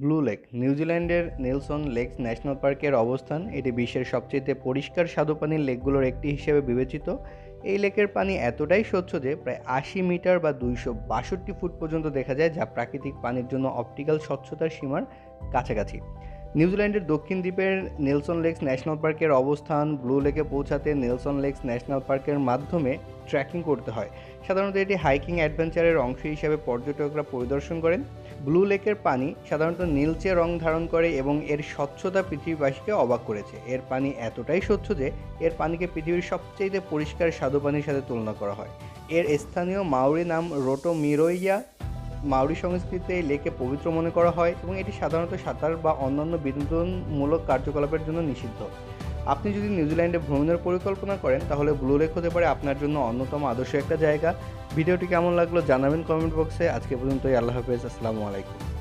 Blue lake নিউজিল্যান্ডের Nelson Lakes national পার্কের অবস্থান। এটি বিশ্বের সবচেয়ে পরিষ্কার স্বাদুপানির লেকগুলোর একটি হিসেবে বিবেচিত। এই লেকের পানি এতটাই স্বচ্ছ যে প্রায় আশি মিটার বা দুইশো বাষট্টি ফুট পর্যন্ত দেখা যায়, যা প্রাকৃতিক পানির জন্য অপটিক্যাল স্বচ্ছতার সীমার কাছাকাছি। নিউজিল্যান্ডের দক্ষিণ দ্বীপের নেলসন লেকস ন্যাশনাল পার্কের অবস্থান ব্লু লেকে পৌঁছাতে নেলসন লেকস ন্যাশনাল পার্কের মাধ্যমে ট্রেকিং করতে হয়। সাধারণত এটি হাইকিং অ্যাডভেঞ্চারের অংশ হিসাবে পর্যটকরা পরিদর্শন করেন। ব্লু লেকের পানি সাধারণত নীলচে রং ধারণ করে এবং এর স্বচ্ছতা পৃথিবীবাসীকে অবাক করেছে। এর পানি এতটাই স্বচ্ছ যে এর পানিকে পৃথিবীর সবচেয়ে পরিষ্কার স্বাদু পানির সাথে তুলনা করা হয়। এর স্থানীয় মাউরি নাম রোটো মিরোইয়া মাউরি সংস্কৃতিতে এই লেকে পবিত্র মনে করা হয় এবং এটি সাধারণত সাঁতার বা অন্যান্য বিনোদনমূলক কার্যকলাপের জন্য নিষিদ্ধ। আপনি যদি নিউজিল্যান্ডে ভ্রমণের পরিকল্পনা করেন, তাহলে ব্লু লেক হতে পারে আপনার জন্য অন্যতম আদর্শ একটা জায়গা। ভিডিওটি কেমন লাগল জানাবেন কমেন্ট বক্সে। আজকে পর্যন্তই, আল্লাহ হাফেজ, আসসালামু আলাইকুম।